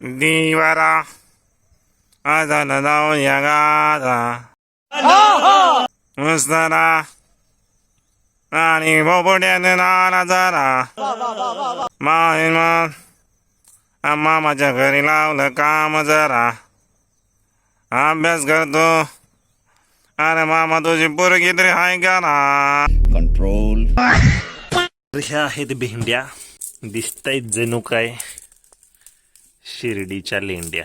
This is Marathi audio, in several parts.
दिवारा। आजाला जाऊ या गाता मुस्तारा आणि बोबड्याने नाना जरा माहिमान मामाच्या घरी लावलं काम जरा। अभ्यास करतो। अरे मामा तुझी पोरगी तरी हाय का ना? Control. ह्या आहेत भेंड्या. दिसतायत जणू काय. शिर्डीच्या लेंड्या.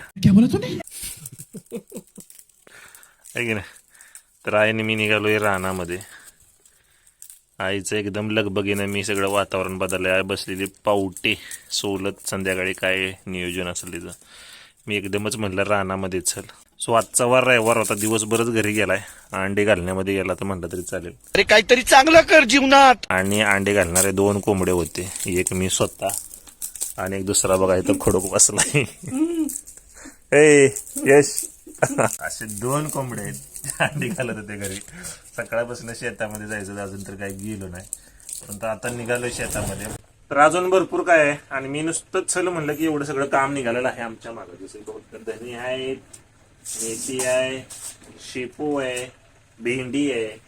आहे की नाही तर आईने मी निघालोय रानामध्ये. आईचं एकदम लगबगीनं मी सगळं वातावरण बदललंय. आई बसलेली पावटे सोलत संध्याकाळी काय नियोजन असेल तिचं. मी एकदमच म्हणलं रानामध्ये चल. सो आजचा वार रविवार होता दिवसभरच घरी गेलाय. अंडे घालण्यामध्ये गेला तर म्हणलं तरी चालेल. अरे काहीतरी चांगलं कर जीवनात. आणि अंडे घालणारे दोन कोंबडे होते. एक मी स्वतः. आणि एक दुसरा बघा इथं खडक बसलाय. ए यश. असे दोन कोंबडे आहेत. निघालं घालत होते घरी. सकाळपासून शेतामध्ये जायचं अजून तर काही गेलो नाही. परंतु आता निघालो शेतामध्ये. तर अजून भरपूर काय आहे. आणि मी नुसतंच चल म्हणलं की एवढं सगळं काम निघालेलं आहे आमच्या मागे. जसं बहुतेक धनी आहेत मेथी आहे शेपू आहे भेंडी आहे.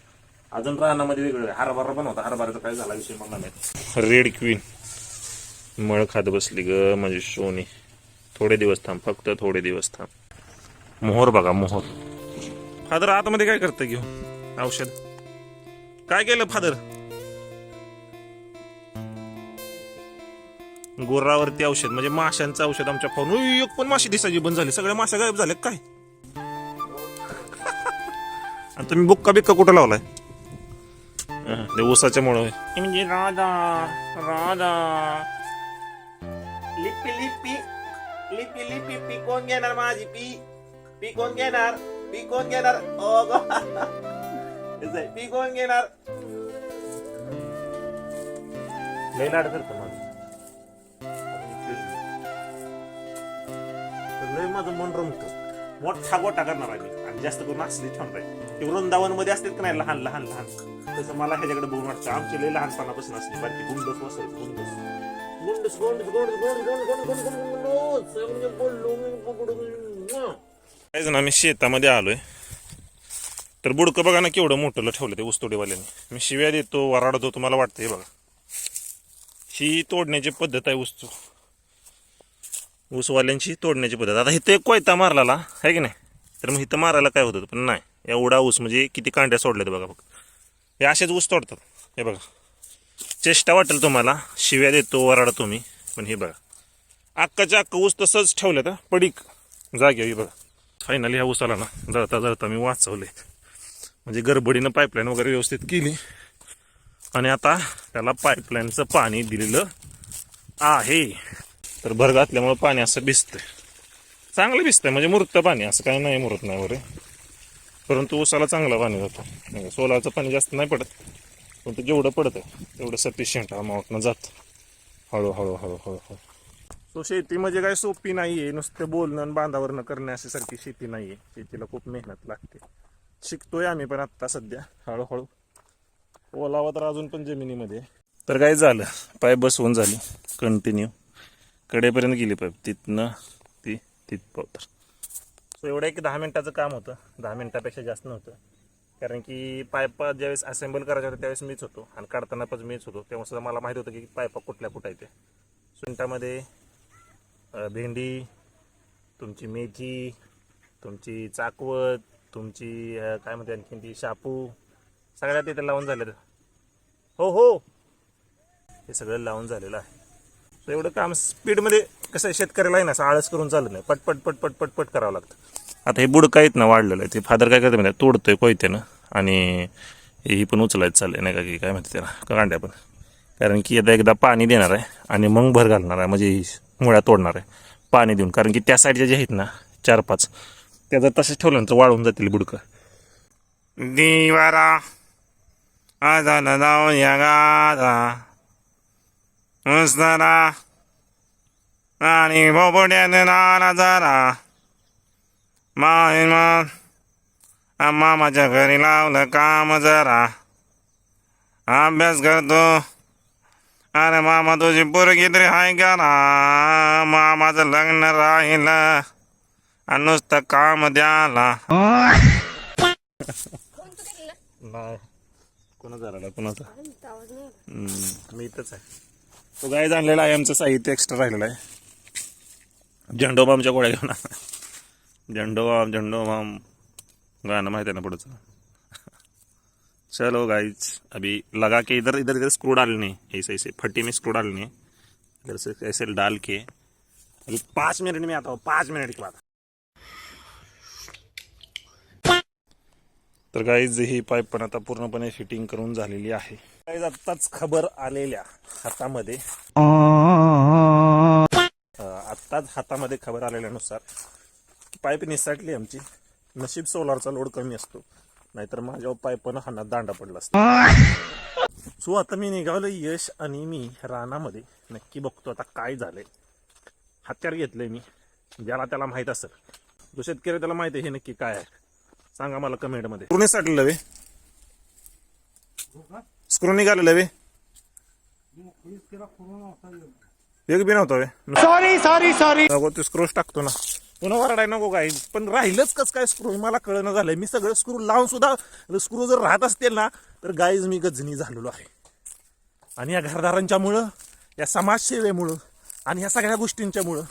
अजून रानामध्ये वेगवेगळे हरभरा पण होता. हरभऱ्याचा काय झाला विषय मला नाही. रेड क्वीन मळ खात बसली ग माझी सोनी. थोडे दिवस थांब फक्त थोडे दिवस थांब. मोहर बघा मोहर. फादर आतमध्ये काय करतं घेऊ औषध. काय केलं फादर? गुरावरती औषध म्हणजे माशांचं औषध आमच्या फोन. एक पण माशी दिसायची बंद झाली. सगळ्या माश्या गायब झाल्या काय? आणि तुम्ही बुक्का बिक्का कुठं लावलाय? ते ऊसाच्या मुळे म्हणजे राधा राधा. लिपी लिपी लिपी लिपी पी कोण घेणार माझी पी पी कोण घेणार पी कोण घेणार ओ गो पी कोण घेणार लय लाड करतो माझं लय माझं मन रमत मोठा गोटा करणार आहे मी आणि जास्त करून असली ठेवणार आहे ते वृंदावनमध्ये असतात का नाही लहान लहान लहान तसं मला ह्याच्याकडे बघून वाटतं आमचे लय लहानपणापासून असली बाकी गुंडस वसर गुंडस काय जण आम्ही शेतामध्ये आलोय. तर बुडकं बघा ना केवढं मोठं ठेवलं ते ऊसतोडीवाल्याने. मी शिव्या देतो वराडतो तुम्हाला वाटतंय बघा. ही तोडण्याची पद्धत आहे ऊस ऊसवाल्यांची तोडण्याची पद्धत. आता इथं एक कोयता मारला आहे की नाही? तर मग इथं मारायला काय होतं? पण नाही. एवढा ऊस म्हणजे किती कांड्या सोडल्यात बघा फक्त. हे असेच ऊस तोडतात. हे बघा. चेष्टा वाटेल तुम्हाला. शिव्या देतो वराडतो मी पण हे बघा. अक्काच्या अक्का ऊस तसंच ठेवलं तर पडीक. जागे बघा. फायनली ह्या ऊसाला ना. जळता जळता मी वाचवले म्हणजे गडबडीनं पाईपलाईन वगैरे व्यवस्थित केली. आणि आता त्याला पाईपलाईनचं पाणी दिलेलं आहे. तर भर घातल्यामुळं पाणी असं भिजतंय. चांगलं भिजतंय. म्हणजे मुरतं पाणी. असं काही नाही मुरत नाही वगैरे. परंतु ऊसाला चांगलं पाणी जातं. म्हणजे सोलाचं पाणी जास्त नाही पडत. परंतु जेवढं पडत आहे तेवढं सफिशियंट अमाऊंटनं जातं. हळूहळू हळूहळू हळू सो शेती म्हणजे काय सोपी नाहीये नुसतं बोलणं आणि बांधावरणं करणे अशी सारखी शेती नाहीये. शेतीला खूप मेहनत लागते. शिकतोय आम्ही पण आत्ता सध्या हळूहळू ओलावा तर अजून पण जमिनीमध्ये. आहे. तर काय झालं? पाईप बसवून झाली. कंटिन्यू कडेपर्यंत गेली पाईप तिथनं ती तिथपर्यंत. सो एवढं एक दहा मिनिटाचं काम होतं. दहा मिनिटापेक्षा जास्त नव्हतं. कारण की पायपा ज्यावेळेस असेंबल करायच्या होत्या त्यावेळेस मीच होतो. आणि काढताना पण मीच होतो. तेव्हा सुद्धा मला माहिती होतं की पायपा कुठल्या कुठं आहे ते सुंटामध्ये भेंडी तुमची मेथी तुमची चाकवत तुमची काय म्हणते आणखीन ती शापू सगळ्या तिथे लावून झालेलं. हो हो. हे सगळं लावून झालेलं आहे. सो एवढं काम स्पीडमध्ये कसं आहे, शेतकऱ्याला आहे ना असं आळस करून चालत नाही. पटपट पटपट पटपट करावं लागतं. आता हे बुडका आहेत ना वाढलेलं आहे. ते फादर काय करते म्हणजे तोडतोय कोयत्यानं. आणि ही पण उचलायचं चालले नाही का की काय म्हणते त्याला कांड्या पण. कारण की आता एकदा पाणी देणार आहे आणि मग भर घालणार आहे म्हणजे मुळ्या तोडणार आहे पाणी देऊन. कारण की त्या साईडच्या जे आहेत ना चार पाच त्या जर तसेच ठेवल्यानंतर वाळून जातील बुडकं. दिवारा आजाला जाऊन या गादा. आणि बोबड्याने नाना जरा. माहिमान मामाच्या घरी लावलं काम जरा. अभ्यास करतो. अरे मामा तुझी पोरगी तरी आहे का ना? मामाचं लग्न राहिलं. आणि नुसतं काम द्याला नाही. कोणाचा झाला कोणाचा? मी इथंच आहे. तो गाय आणलेला आहे आमचं साहित्य एक्स्ट्रा राहिलेलं आहे. झंडोबामच्या गोळ्या घेऊन आला. झंडोबाम झंडोबाम. गाणं माहिती आहे ना पुढचं? चलो गाइज अभी लगा के इधर इधर इधर स्क्रू डालने ऐसे ऐसे फट्टी में स्क्रू डालने इधर से ऐसे डाल के अभी पाँच मिनट में आता हूँ पाँच मिनट के बाद। तर गाईज ही पाईप पण आता पूर्णपणे फिटिंग करून झालेली आहे. गाईज आत्ताच खबर आलेल्या हातामध्ये. आत्ताच हातामध्ये खबर आलेल्यानुसार पाईप निसटली आमची. नशीब सोलारचा लोड कमी असतो. नाहीतर माझ्या पाईपनं हातात दांडा पडला असतो. सो आता मी निघालो यश आणि मी रानामध्ये. नक्की बघतो आता काय झालंय. हत्यार घेतलंय मी. ज्याला त्याला माहीत असेल. जो शेतकरी त्याला माहीत आहे हे नक्की काय आहे. सांगा मला कमेंटमध्ये. स्क्रू निसटलेलं वे स्क्रू निघालेलं वे एक बी नव्हता वे सॉरी सॉरी सॉरी स्क्रूच टाकतो ना. पुन्हा वरडाय नको काय पण राहिलंच कस काय स्क्रू मला कळणं झालंय. मी सगळं स्क्रू लावून सुद्धा स्क्रू जर राहत असतील ना तर गाईज मी गजनी झालेलो आहे. आणि या घरदारांच्यामुळं या समाजसेवेमुळं आणि या सगळ्या गोष्टींच्यामुळं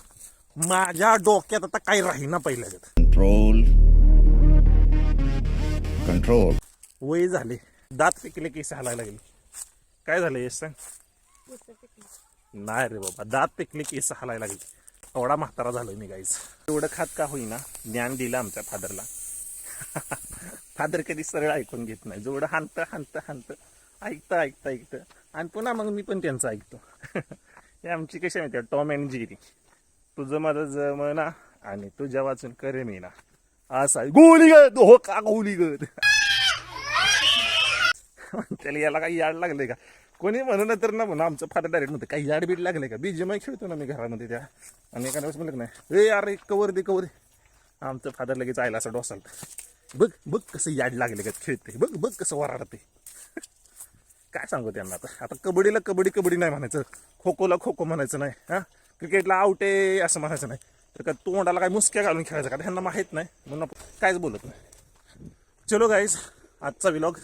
माझ्या डोक्यात आता काही राहीना पहिल्या कंट्रोल कंट्रोल वय झाले. दात पिकले केस हालायला लागले. काय झालं यश सांग? नाही रे बाबा दात पिकले केस हालायला लागले. एवढा म्हातारा झालोय मी गाईज एवढं खात का होईना ज्ञान दिलं आमच्या फादरला फादर कधी सरळ ऐकून घेत नाही. जेवढं हानतं हानतं हानतं ऐकतं ऐकतं ऐकतं. आणि पुन्हा मग मी पण त्यांचं ऐकतो. हे आमची कशी माहिती टॉम अँड जेरी तुझं माझं जमना आणि तुझ्या वाचून करे मी ना असं आहे. गोली गत हो का गोली गद त्याला याला काही याड लागले का? कोणी म्हणून तर ना म्हणून आमचं फादर डायरेक्ट नव्हतं. काही याड बीड लागले का? बीजेमाई खेळतो ना मी घरामध्ये त्या. आणि एखाद्या वेळेस म्हणलं नाही ए अरे कवर दे कवर दे. आमचं फादर लगेच आयला असं डोसाल बघ बघ कसं याड लागले का खेळते बघ बघ कसं वराडते काय सांगू त्यांना आता? आता कबड्डीला कबड्डी कबड्डी नाही म्हणायचं. खो खोला खो खो म्हणायचं नाही हा? क्रिकेटला आउट आहे असं म्हणायचं नाही. तर का तोंडाला काय मुसक्या घालून खेळायचं का? त्यांना माहीत नाही. म्हणून कायच बोलत नाही. चलो गाईज आजचा विलॉग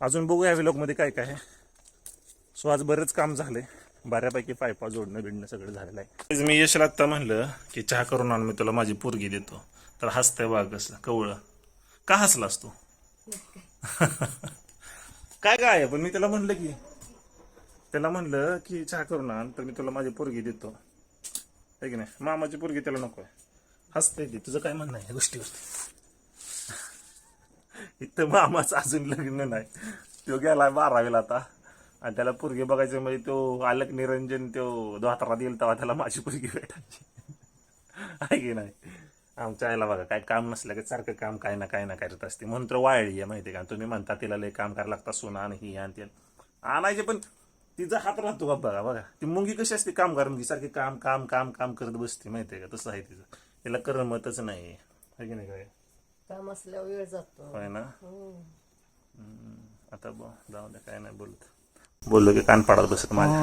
अजून बघू या काय काय सो आज बरंच काम झालंय. बऱ्यापैकी पायपा जोडणं बिडणं सगळं झालेलं आहे. मी यशला आत्ता म्हणलं की चहा करून आण मी तुला माझी पोरगी देतो. तर हसतंय वाघ कसं कवळं. का हसलास तू? काय काय आहे पण मी त्याला म्हणलं की त्याला म्हणलं की चहा करून आण तर मी तुला माझी पोरगी देतो. आहे की नाही? मामाची पोरगी त्याला नको आहे. हसतंय ते. तुझं काय म्हणणं आहे गोष्टीवरती? गोष्टीवर इथं मामाचं अजून लग्न नाही. तो गेला बारावीला आता. आणि त्याला पुरगी बघायचं म्हणजे तो आलक निरंजन तो दोहातारा दिल तेव्हा त्याला माझी पोरगी भेटायची. आहे की नाही? आमच्या आईला बघा काय काम नसलं की सारखं काम काय ना काय ना करत असते. म्हणून तर वाळली आहे माहिती का? तुम्ही म्हणता तिला लय काम करायला लागता सोना आणि ही आणि ते आणायचे पण तिचा हात राहतो का बघा बघा. ती मुंगी कशी असते काम मुंगी सारखी काम काम काम काम करत बसते माहिती आहे का? तसं आहे तिचं. तिला करमतच नाही. आहे की नाही काय? काम असल्यावर वेळ जातो होय ना हम्म. आता ब जाऊ दे काय नाही बोलत बोललो की कान पाडत बसत माझ्या